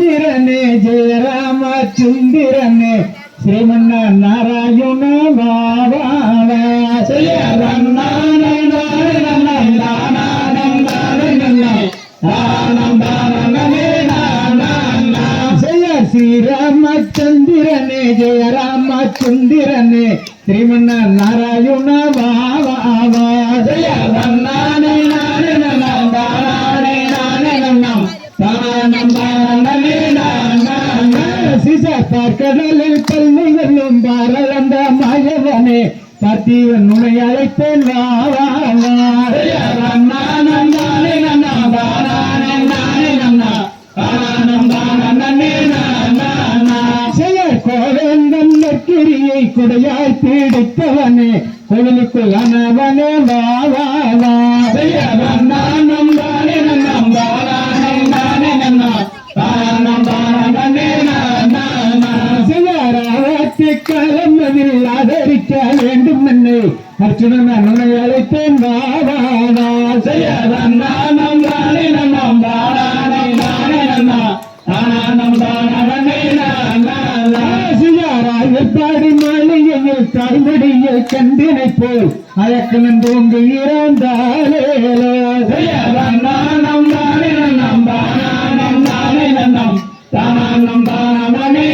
ராமச்சந்திரனே ஜெயராம ராமச்சந்திரனே ஸ்ரீமன்னா நாராயண பாபா ஜெய ஜெய ஸ்ரீராமச்சந்திரனே ஜெய ராமச்சந்திரனே ஸ்ரீமன்ன நாராயண பாபா ஜெய நானே நம் கடலில் பல்லுகளும் பாரளந்த மாயவனே பார்த்தீவன் நானே நன்னா கோவேந்தன் நெற்கிரியை குடையாய் பீடித்தவனே கோவிலுக்குள் அனவனே. வா வா வா. காலம் அதில் ஆதரிக்க வேண்டும் என்னை அர்ச்சுனன் அண்ணனை அழைத்தேன் வாவானா செய்யதன்னா நம் தானே நம் தானே தானே அண்ணா தானா நம் தானே ராசியாராய் எப்பாடி மாளிகையில் தாய்மடியில் கண்டினை போல் அழக்கணன் தோங்கு இறந்தாலே செய்யதன்னா நம் தானே நம் தானே நம் தானே நம் தானா நம் தானே